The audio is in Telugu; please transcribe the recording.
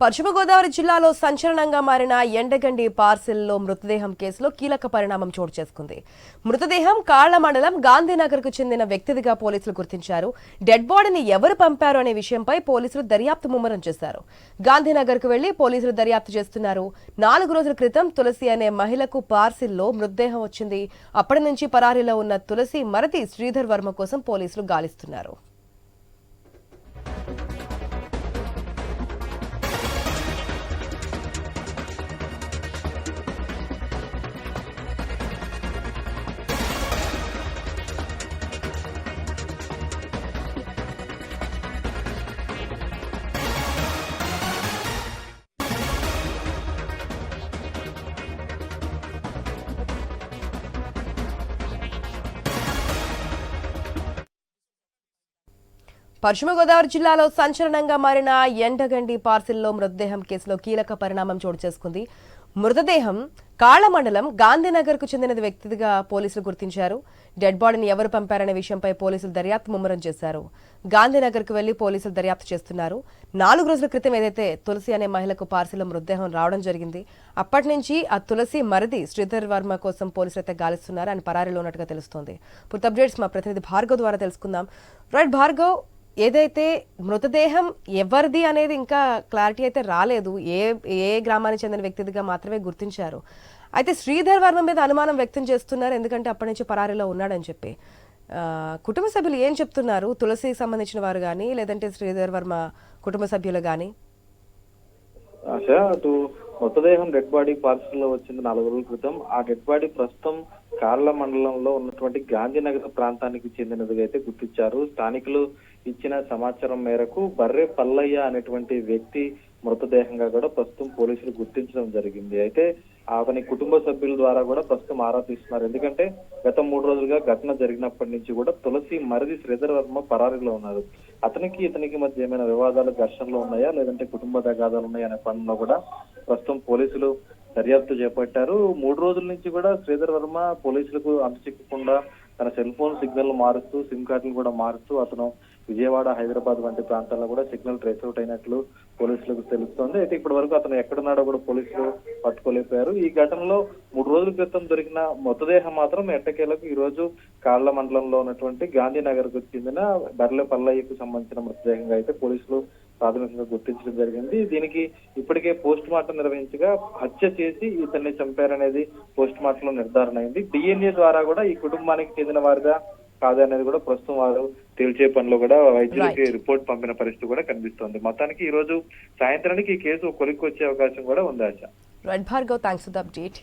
పశ్చిమ గోదావరి జిల్లాలో సంచలనంగా మారిన ఎండగండి పార్సిల్లో మృతదేహం కేసులో కీలక పరిణామం చోటు చేసుకుంది. మృతదేహం కాళ్ళ మండలం గాంధీనగర్కు చెందిన వ్యక్తిదిగా పోలీసులు గుర్తించారు. డెడ్ బాడీని ఎవరు పంపారు అనే విషయంపై పోలీసులు దర్యాప్తు ముమ్మరం చేశారు. గాంధీనగర్కు వెళ్ళి పోలీసులు దర్యాప్తు చేస్తున్నారు. నాలుగు రోజుల క్రితం తులసి అనే మహిళకు పార్సిల్లో మృతదేహం వచ్చింది. అప్పటి నుంచి పరారీలో ఉన్న తులసి మరతి శ్రీధర్ వర్మ కోసం పోలీసులు గాలిస్తున్నారు. పశ్చిమ గోదావరి జిల్లాలో సంచలనంగా మారిన ఎండగండి పార్సిల్లో మృతదేహం కేసులో కీలక పరిణామం చోటు చేసుకుంది. మృతదేహం కాళ్ళ మండలం గాంధీనగర్కు చెందిన వ్యక్తిగా పోలీసులు గుర్తించారు. డెడ్ బాడీని ఎవరు పంపారనే విషయంపై పోలీసులు దర్యాప్తు ముమ్మరం చేశారు. గాంధీనగర్కు వెళ్ళి పోలీసులు దర్యాప్తు చేస్తున్నారు. నాలుగు రోజుల క్రితం ఏదైతే తులసి అనే మహిళకు పార్సిలో మృతదేహం రావడం జరిగింది అప్పటి నుంచి ఆ తులసి మరిది శ్రీధర్ వర్మ కోసం పోలీసులు అయితే గాలిస్తున్నారు ఆయన పరారీలో ఉన్నట్టుగా తెలుస్తోంది. పూర్తి అప్డేట్స్ మా ప్రతినిధి భార్గవ్ ద్వారా తెలుసుకుందాం. రైట్ భార్గవ్ ఏదైతే మృతదేహం ఎవరిది అనేది ఇంకా క్లారిటీ అయితే రాలేదు ఏ ఏ గ్రామానికి చెందిన వ్యక్తిదిగా మాత్రమే గుర్తించారు. అయితే శ్రీధర్ వర్మ మీద అనుమానం వ్యక్తం చేస్తున్నారు ఎందుకంటే అప్పటి నుంచి పరారీలో ఉన్నాడని చెప్పి. కుటుంబ సభ్యులు ఏం చెప్తున్నారు? తులసికి సంబంధించిన వారు కానీ లేదంటే శ్రీధర్ వర్మ కుటుంబ సభ్యులు కానీ అటు మృతదేహం డెడ్ బాడీ పార్సల్లో వచ్చింది నాలుగు రోజుల క్రితం. ఆ డెడ్ బాడీ ప్రస్తుతం కార్ల మండలంలో ఉన్నటువంటి గాంధీనగర్ ప్రాంతానికి చెందినదిగా అయితే గుర్తించారు. స్థానికులు ఇచ్చిన సమాచారం మేరకు బర్రె పల్లయ్య అనేటువంటి వ్యక్తి మృతదేహంగా కూడా ప్రస్తుతం పోలీసులు గుర్తించడం జరిగింది. అయితే అతని కుటుంబ సభ్యుల ద్వారా కూడా ప్రస్తుతం ఆరా తీస్తున్నారు. ఎందుకంటే గత మూడు రోజులుగా ఘటన జరిగినప్పటి నుంచి కూడా తులసి మరిది శ్రీధర్ వర్మ పరారీలో ఉన్నారు. అతనికి ఇతనికి మధ్య ఏమైనా వివాదాలు ఘర్షణలు ఉన్నాయా? లేదంటే కుటుంబ తగాదాలు ఉన్నాయా అనే పనుల్లో కూడా ప్రస్తుతం పోలీసులు దర్యాప్తు చేపట్టారు. మూడు రోజుల నుంచి కూడా శ్రీధర్ వర్మ పోలీసులకు అంతుచిక్కకుండా తన సెల్ ఫోన్ సిగ్నల్ మారుస్తూ సిమ్ కార్డులు కూడా మారుస్తూ అతను విజయవాడ హైదరాబాద్ వంటి ప్రాంతాల్లో కూడా సిగ్నల్ ట్రేస్ అవుట్ అయినట్లు పోలీసులకు తెలుస్తోంది. అయితే ఇప్పటి వరకు అతను ఎక్కడున్నాడో కూడా పోలీసులు పట్టుకోలేకపోయారు. ఈ ఘటనలో మూడు రోజుల క్రితం దొరికిన మృతదేహం మాత్రం ఎట్టకేలకు ఈ రోజు కాళ్ళ మండలంలో ఉన్నటువంటి గాంధీనగర్కు చెందిన బర్లె పల్లయ్యకు సంబంధించిన మృతదేహంగా అయితే పోలీసులు ప్రాథమికంగా గుర్తించడం జరిగింది. దీనికి ఇప్పటికే పోస్ట్ మార్టం నిర్వహించగా హత్య చేసి ఇతన్ని చంపారనేది పోస్ట్ మార్టం లో నిర్ధారణ అయింది. డిఎన్ఏ ద్వారా కూడా ఈ కుటుంబానికి చెందిన వారిగా కాదనేది కూడా ప్రస్తుతం వారు తేల్చే పనిలో కూడా వైద్యులకి రిపోర్ట్ పంపిన పరిస్థితి కూడా కనిపిస్తోంది. మొత్తానికి ఈ రోజు సాయంత్రానికి ఈ కేసు కొలిక్కి వచ్చే అవకాశం కూడా ఉంది ఆశ. Right Bhargav thanks for the update